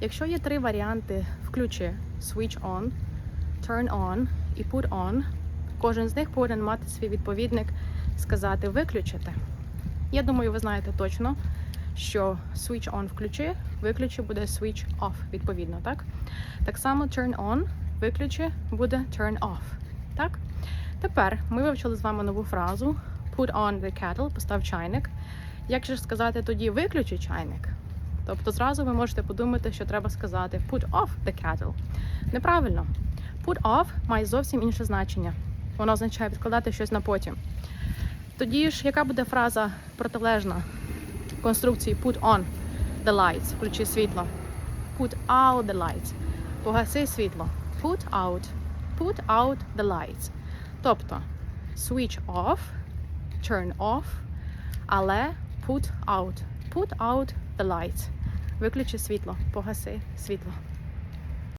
Якщо є три варіанти включи switch on, turn on і put on, кожен з них повинен мати свій відповідник сказати виключити. Я думаю, ви знаєте точно, що switch on включи, виключи буде switch off, відповідно, так? Так само turn on, виключи буде turn off. Так? Тепер ми вивчили з вами нову фразу put on the kettle, постав чайник. Як же сказати тоді виключи чайник? Тобто зразу ви можете подумати, що треба сказати put off the kettle. Неправильно. Put off має зовсім інше значення. Воно означає відкладати щось на потім. Тоді ж, яка буде фраза протилежна конструкції put on the lights, включи світло. Put out the lights. Погаси світло. Put out. Put out the lights. Тобто switch off, turn off, але put out. Put out the lights. Виключи світло, погаси світло.